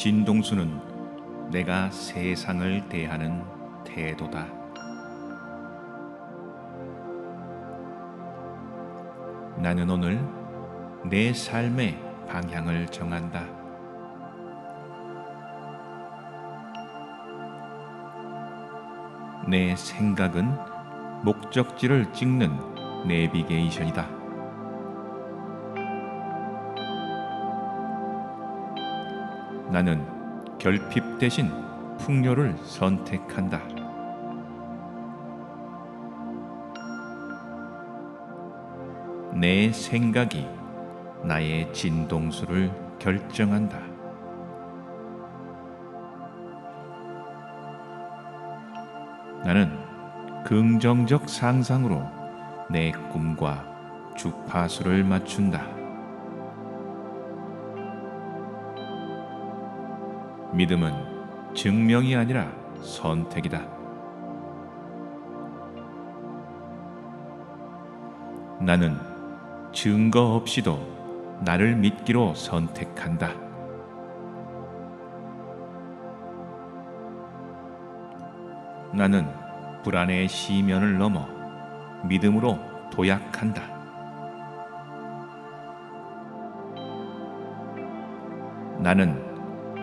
진동수는 내가 세상을 대하는 태도다. 나는 오늘 내 삶의 방향을 정한다. 내 생각은 목적지를 찍는 내비게이션이다. 나는 결핍 대신 풍요를 선택한다. 내 생각이 나의 진동수를 결정한다. 나는 긍정적 상상으로 내 꿈과 주파수를 맞춘다. 믿음은 증명이 아니라 선택이다. 나는 증거 없이도 나를 믿기로 선택한다. 나는 불안의 시면을 넘어 믿음으로 도약한다. 나는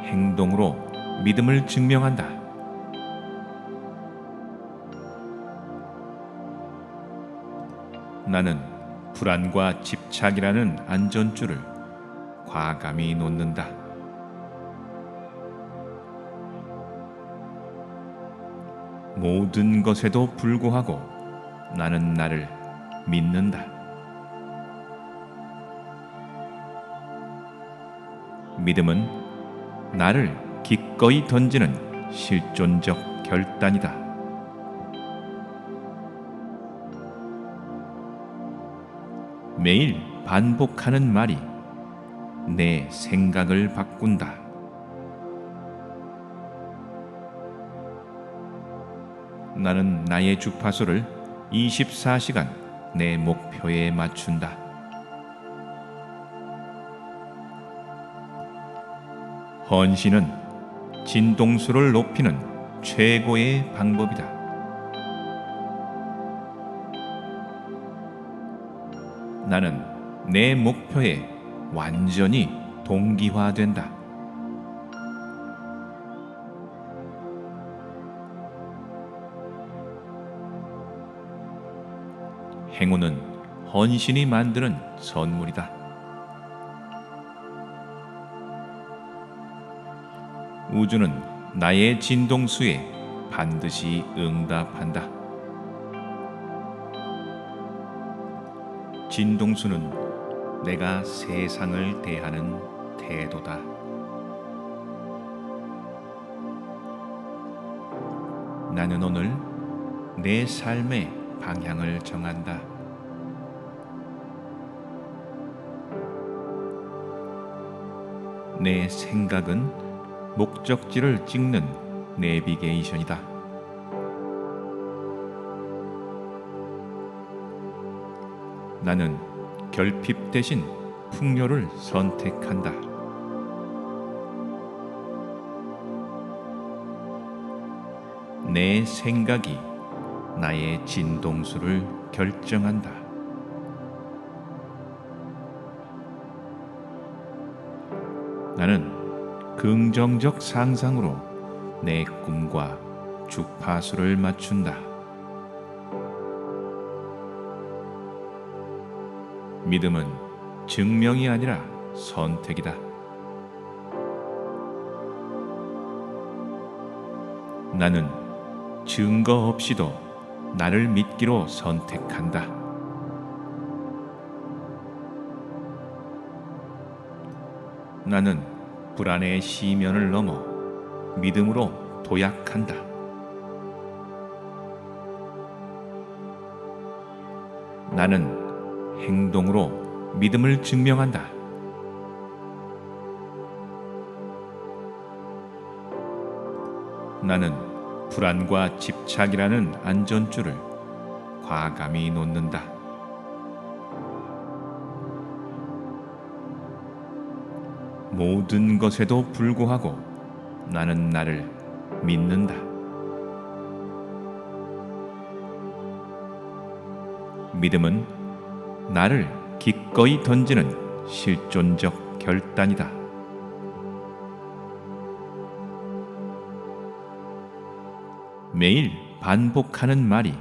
행동으로 믿음을 증명한다. 나는 불안과 집착이라는 안전줄을 과감히 놓는다. 모든 것에도 불구하고 나는 나를 믿는다. 믿음은 나를 기꺼이 던지는 실존적 결단이다. 매일 반복하는 말이 내 생각을 바꾼다. 나는 나의 주파수를 24시간 내 목표에 맞춘다. 헌신은 진동수를 높이는 최고의 방법이다. 나는 내 목표에 완전히 동기화된다. 행운은 헌신이 만드는 선물이다. 우주는 나의 진동수에 반드시 응답한다. 진동수는 내가 세상을 대하는 태도다. 나는 오늘 내 삶의 방향을 정한다. 내 생각은 목적지를 찍는 내비게이션이다. 나는 결핍 대신 풍요를 선택한다. 내 생각이 나의 진동수를 결정한다. 긍정적 상상으로 내 꿈과 주파수를 맞춘다. 믿음은 증명이 아니라 선택이다. 나는 증거 없이도 나를 믿기로 선택한다. 나는 불안의 시면을 넘어 믿음으로 도약한다. 나는 행동으로 믿음을 증명한다. 나는 불안과 집착이라는 안전줄을 과감히 놓는다. 모든 것에도 불구하고 나는 나를 믿는다. 믿음은 나를 기꺼이 던지는 실존적 결단이다. 매일 반복하는 말이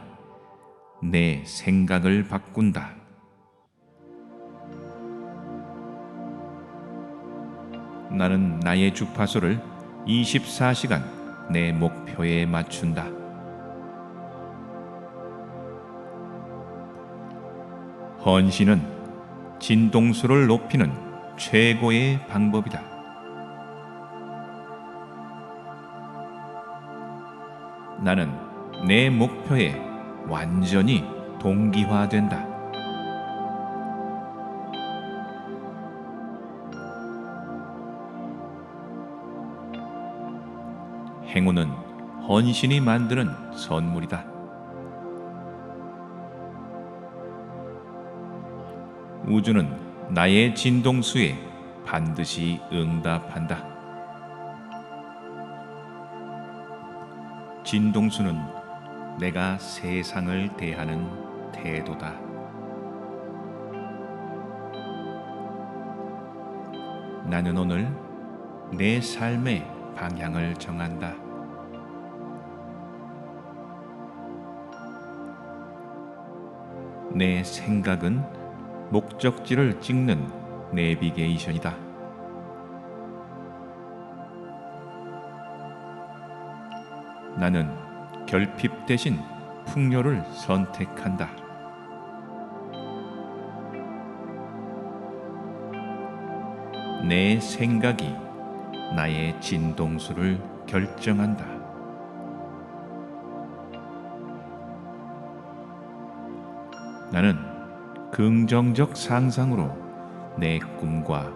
내 생각을 바꾼다. 나는 나의 주파수를 24시간 내 목표에 맞춘다. 헌신은 진동수를 높이는 최고의 방법이다. 나는 내 목표에 완전히 동기화된다. 행운은 헌신이 만드는 선물이다. 우주는 나의 진동수에 반드시 응답한다. 진동수는 내가 세상을 대하는 태도다. 나는 오늘 내 삶의 방향을 정한다. 내 생각은 목적지를 찍는 내비게이션이다. 나는 결핍 대신 풍요를 선택한다. 내 생각이 나의 진동수를 결정한다. 나는 긍정적 상상으로 내 꿈과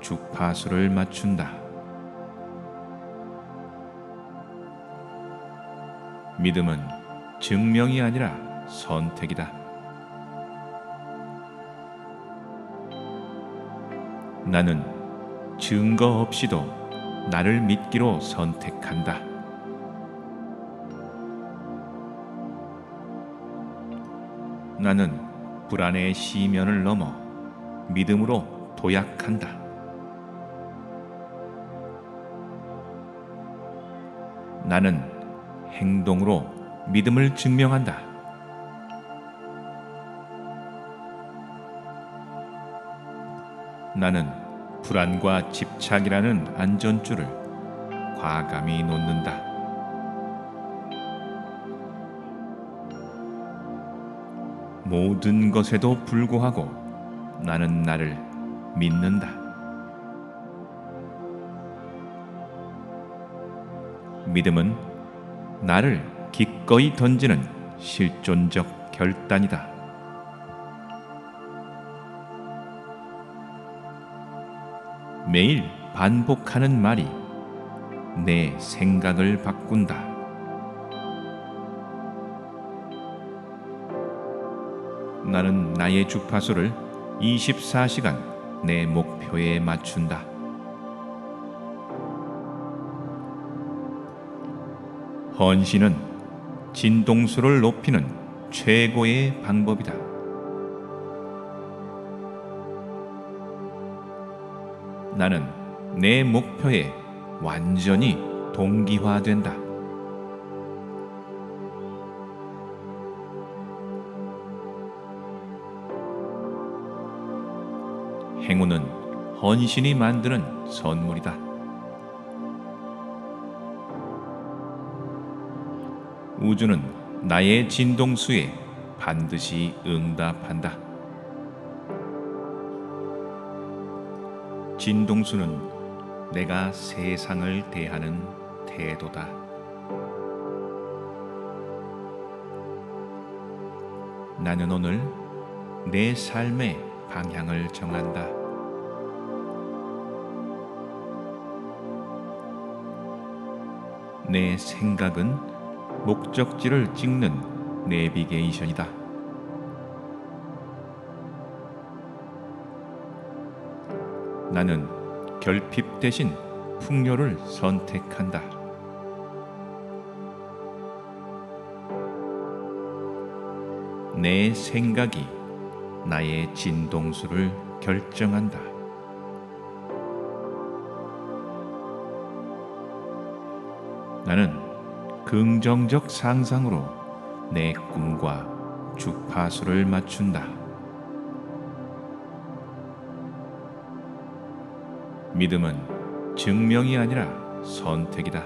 주파수를 맞춘다. 믿음은 증명이 아니라 선택이다. 나는 증거 없이도 나를 믿기로 선택한다. 나는 불안의 시면을 넘어 믿음으로 도약한다. 나는 행동으로 믿음을 증명한다. 나는 불안과 집착이라는 안전줄을 과감히 놓는다. 모든 것에도 불구하고 나는 나를 믿는다. 믿음은 나를 기꺼이 던지는 실존적 결단이다. 매일 반복하는 말이 내 생각을 바꾼다. 나는 나의 주파수를 24시간 내 목표에 맞춘다. 헌신은 진동수를 높이는 최고의 방법이다. 나는 내 목표에 완전히 동기화된다. 행운은 헌신이 만드는 선물이다. 우주는 나의 진동수에 반드시 응답한다. 진동수는 내가 세상을 대하는 태도다. 나는 오늘 내 삶의 방향을 정한다. 내 생각은 목적지를 찍는 내비게이션이다. 나는 결핍 대신 풍요를 선택한다. 내 생각이 나의 진동수를 결정한다. 나는 긍정적 상상으로 내 꿈과 주파수를 맞춘다. 믿음은 증명이 아니라 선택이다.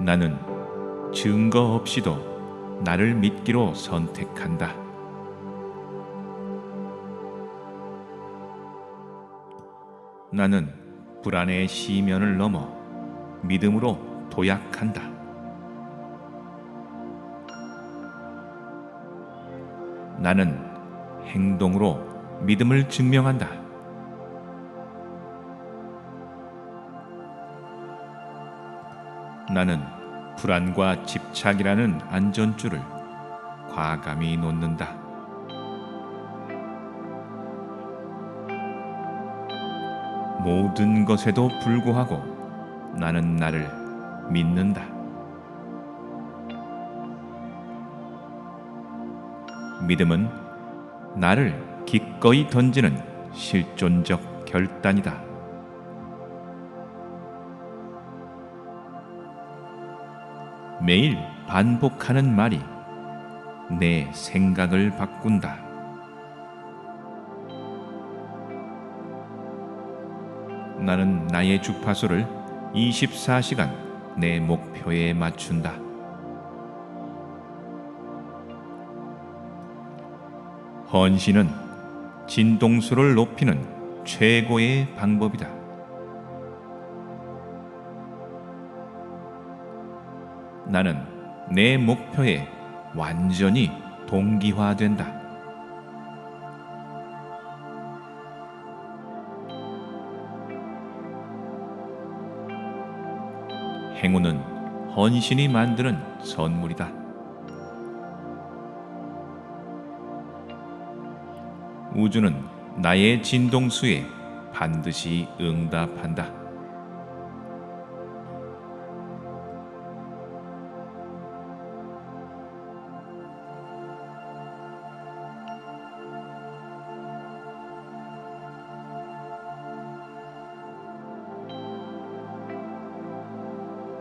나는 증거 없이도 나를 믿기로 선택한다. 나는 불안의 시면을 넘어 믿음으로 도약한다. 나는 행동으로 믿음을 증명한다. 나는 불안과 집착이라는 안전줄을 과감히 놓는다. 모든 것에도 불구하고 나는 나를 믿는다. 믿음은 나를 기꺼이 던지는 실존적 결단이다. 매일 반복하는 말이 내 생각을 바꾼다. 나는 나의 주파수를 24시간 내 목표에 맞춘다. 헌신은 진동수를 높이는 최고의 방법이다. 나는 내 목표에 완전히 동기화된다. 행운은 헌신이 만드는 선물이다. 우주는 나의 진동수에 반드시 응답한다.